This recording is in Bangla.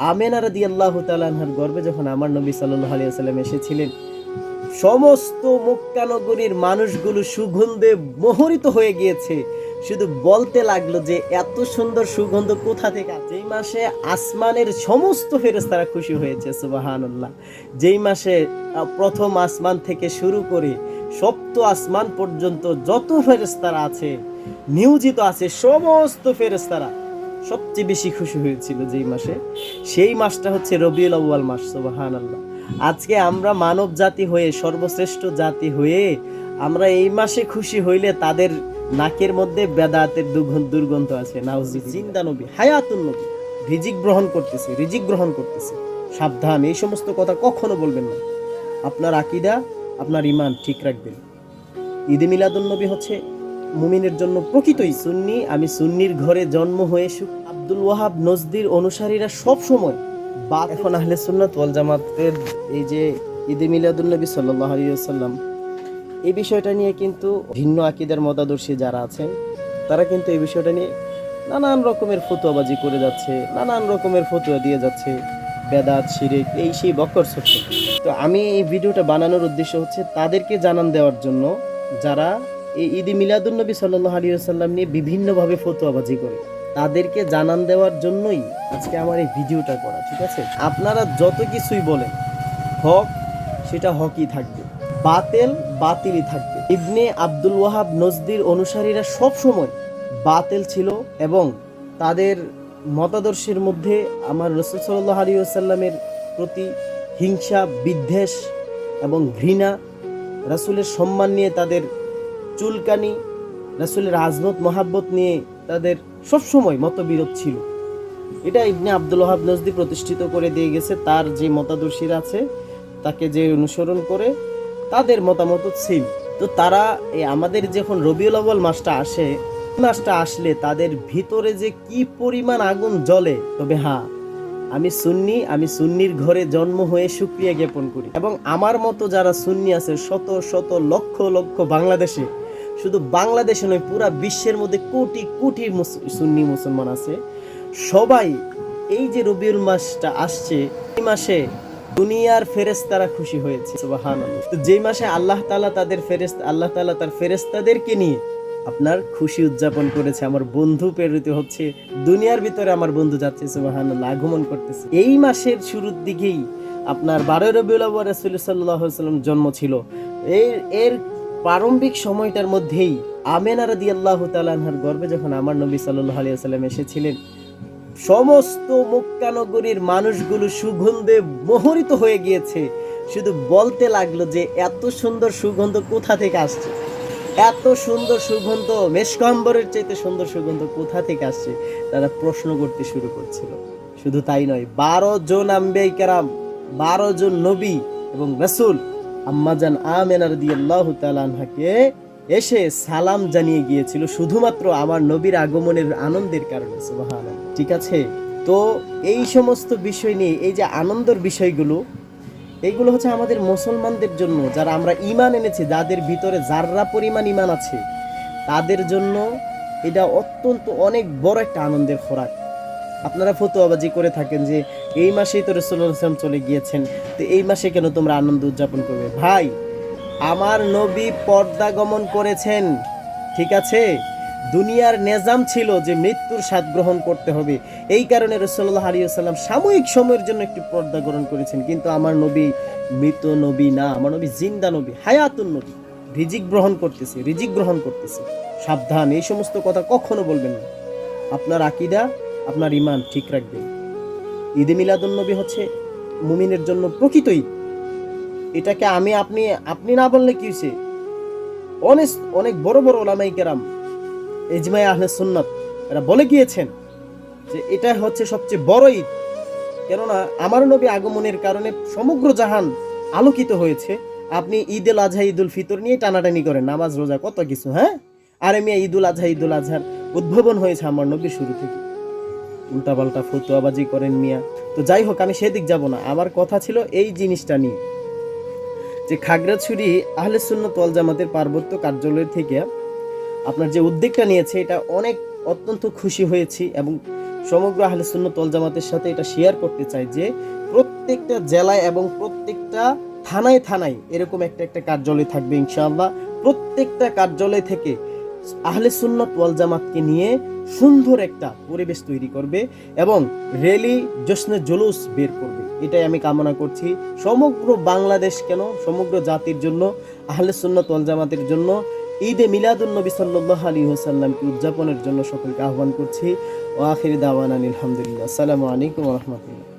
আমেনা রাদি আল্লাহ তালাহার গর্বে যখন আমার নবী সাল্লাহ আলিয়াল্লাম এসেছিলেন, সমস্ত মক্কানগরীর মানুষগুলো সুগন্ধে মোহরিত হয়ে গিয়েছে শুধু বলতে লাগল যে, এত সুন্দর সুগন্ধ কোথা থেকে? যেই মাসে আসমানের সমস্ত ফেরেস্তারা খুশি হয়েছে, সুবাহানুল্লাহ যেই মাসে প্রথম আসমান থেকে শুরু করে সপ্ত আসমান পর্যন্ত যত ফেরেস্তারা আছে, নিয়োজিত আছে, সমস্ত ফেরেস্তারা সবচেয়ে বেশি খুশি হয়েছিল যেই মাসে, সেই মাসটা হচ্ছে রবিউল আউয়াল মাস সুবাহান আল্লাহ আজকে আমরা মানব জাতি হয়ে, সর্বশ্রেষ্ঠ জাতি হয়ে, আমরা এই মাসে খুশি হইলে তাদের নাকের মধ্যে বেদাতের দুর্গন্ধ দুর্গন্ধ আছে। নাউজি জিন্দা নবী, হায়াতুন নবী। রিজিক গ্রহণ করতেছে, রিজিক গ্রহণ করতেছে। সাবধান, এই সমস্ত কথা কখনো বলবেন না। আপনার আকিদা, আপনার ইমান ঠিক রাখবেন। ঈদে মিলাদুন নবী হচ্ছে মুমিনের জন্য প্রকৃতই সুন্নি। আমি সুন্নির ঘরে জন্ম হয়ে সুখ আব্দুল ওয়াহাব নজদির অনুসারীরা সব সময় বা এখন আহলে সুন্নাত ওয়াল জামাতের এই যে ঈদে মিলাদুন নবী সাল্লাল্লাহু আলাইহি ওয়াসাল্লাম, এই বিষয়টা নিয়ে কিন্তু ভিন্ন আকিদার মতাদর্শী যারা আছেন, তারা কিন্তু এই বিষয়টা নিয়ে নানান রকমের ফতুয়াবাজি করে যাচ্ছে, নানান রকমের ফতুয়া দিয়ে যাচ্ছে, বেদাত, শিরিক, এই সেই বকর সত্য তো আমি এই ভিডিওটা বানানোর উদ্দেশ্য হচ্ছে তাদেরকে জানান দেওয়ার জন্য যারা এই ঈদে মিলাদুন নবী সাল্লাহ আলী সাল্লাম নিয়ে বিভিন্নভাবে ফতুয়াবাজি করে। তাদেরকে জানান দেওয়ার জন্যই আজকে আমার এই ভিডিওটা করা, ঠিক আছে? আপনারা যত কিছুই বলেন, হক সেটা হকই থাকবে, বাতেল বাতিলই থাকবে। ইবনে আব্দুল ওয়াহাব নজদির অনুসারীরা সব সময় বাতেল ছিল এবং তাদের মতাদর্শের মধ্যে আমার রসুল সাল্লাহ আলী সাল্লামের প্রতি হিংসা, বিদ্বেষ এবং ঘৃণা, রাসূলের সম্মান নিয়ে তাদের চুলকানি, রাসূলের আজমত, মহাব্বত নিয়ে তাদের সবসময় মতবিরোধ ছিল। এটা ইবনে আব্দুল ওহাব নজদি প্রতিষ্ঠিত করে দিয়ে গেছে। তার যে মতাদর্শীরা আছে, তাকে যে অনুসরণ করে তাদের মতামত সেম তো তারা এই আমাদের যখন রবিউল আউয়াল মাসটা আসে মাসটা আসলে তাদের ভিতরে যে কি পরিমাণ আগুন জ্বলে, তবে হ্যাঁ আমি সুন্নি, আমি সুন্নির ঘরে জন্ম হয়ে সুক্রিয়া জ্ঞাপন করি। এবং আমার মতো যারা সুন্নি আছে, শত শত লক্ষ লক্ষ বাংলাদেশে শুধু বাংলাদেশে নয়, পুরা বিশ্বের মধ্যে কোটি কোটি সুন্নি মুসলমান আছে। সবাই এই যে রবিউল মাসটা আসছে, এই মাসে দুনিয়ার ফেরেস্তারা খুশি হয়েছে। তো যেই মাসে আল্লাহ তালা তাদের ফেরেস্তা আল্লাহ তালা তার ফেরেস্তাদেরকে নিয়ে আপনার খুশি উদযাপন করেছে, আমার বন্ধু প্রেরিত হচ্ছে, দুনিয়ার ভিতরে আমার বন্ধু যাচ্ছে, সুবহানাল্লাহ, আগমন করতেছে। এই মাসের শুরুর দিকেই আপনার বারোই রবিউল রাসূল আলাইহি সাল্লাম জন্ম ছিল। এর এর প্রারম্ভিক সময়টার মধ্যেই আমেনা রাদিয়াল্লাহু তাআলা আনহার গর্ভে যখন আমার নবী সাল্লাল্লাহু আলাইহি সাল্লাম এসেছিলেন, সমস্ত মক্কানগরীর মানুষগুলো সুগন্ধে মোহরিত হয়ে গিয়েছে। শুধু বলতে লাগল যে, এত সুন্দর সুগন্ধ কোথা থেকে আসছে? এত সুন্দর সুগন্ধ, মেশকম্বরের চাইতে সুন্দর সুগন্ধ কোথা থেকে আসছে? তারা প্রশ্ন করতে শুরু করছিল। শুধু তাই নয়, বারো জন আম্বে কেরাম, বারো জন নবী এবং রসুল আম্মাজান আমেনার দিয়ে আল্লাহ তালানহাকে এসে সালাম জানিয়ে গিয়েছিল শুধুমাত্র আমার নবীর আগমনের আনন্দের কারণে, সুবহানাল্লাহ। ঠিক আছে তো এই সমস্ত বিষয় নিয়ে, এই যে আনন্দের বিষয়গুলো, এইগুলো হচ্ছে আমাদের মুসলমানদের জন্য, যারা আমরা ইমান এনেছি, যাদের ভিতরে যাররা পরিমাণ ইমান আছে, তাদের জন্য এটা অত্যন্ত অনেক বড় একটা আনন্দের খোরাক আপনারা ফতোয়াবাজি করে থাকেন যে এই মাসেই তো রসুল্লাহাম চলে গিয়েছেন, তো এই মাসে কেন তোমরা আনন্দ উদযাপন করবে? ভাই, আমার নবী পর্দা গমন করেছেন, ঠিক আছে? দুনিয়ার নেজাম ছিল যে মৃত্যুর স্বাদ গ্রহণ করতে হবে। এই কারণে রসল্লাহ আলী সাল্লাম সাময়িক সময়ের জন্য একটি পর্দা গ্রহণ করেছেন। কিন্তু আমার নবী মৃত নবী না, আমার নবী জিন্দা নবী, হায়াতুন নবী, রিজিক গ্রহণ করতেছে, রিজিক গ্রহণ করতেছে। সাবধান, এই সমস্ত কথা কখনো বলবেন না। আপনার আকিদা আপনার ইমান ঠিক রাখবে। ঈদে মিলাদুন নবী হচ্ছে মুমিনের জন্য প্রকৃত ঈদ এটাকে আমি, আপনি আপনি না বললে কি হয়েছে অনেক অনেক বড় বড় ওলামাই কেরাম ইজমাই আহলে সুন্নাত, এরা বলে গিয়েছেন যে এটা হচ্ছে সবচেয়ে বড় ঈদ। কেননা আমার নবী আগমনের কারণে সমগ্র জাহান আলোকিত হয়েছে। আপনি ঈদ উল আজহা, ঈদুল ফিতর নিয়ে টানাটানি করেন, নামাজ, রোজা, কত কিছু হ্যাঁ? আরে মিয়া, ঈদুল আজহা, ঈদুল আজহার উদ্ভাবন হয়েছে আমার নবী শুরু থেকে। উল্টাপাল্টা ফতুয়াবাজি করেন মিয়া। তো যাই হোক, আমি সেদিক যাব না। আমার কথা ছিল এই জিনিসটা নিয়ে। যে খাগড়াছড়ি আহলে সুন্নত ওয়াল জামাতের পার্বত্য কার্যালয় থেকে আপনার যে উদ্যোগটা নিয়েছে, এটা অনেক অত্যন্ত খুশি হয়েছি এবং সমগ্র আহলে সুন্নত ওয়াল জামাতের সাথে এটা শেয়ার করতে চাই যে প্রত্যেকটা জেলায় এবং প্রত্যেকটা থানায় থানায় এরকম একটা একটা কার্যালয় থাকবে ইনশাআল্লাহ। প্রত্যেকটা কার্যালয় থেকে আহলে সুন্নত ওয়াল জামাতকে নিয়ে সুন্দর একটা পরিবেশ তৈরি করবে এবং র্যালি জশ্নে জুলুস বের করবে। এটাই আমি কামনা করছি। সমগ্র বাংলাদেশ কেন? সমগ্র জাতির জন্য, আহলে সুন্নত জামাতের জন্য ঈদে মিলাদুন নবী আলী হোসাল্লামকে উদযাপনের জন্য সকলকে আহ্বান করছি। ও আখির দাওয়ান আলহামদুলিল্লাহ। আসসালামু আলাইকুম রাহমাতুল্লাহ।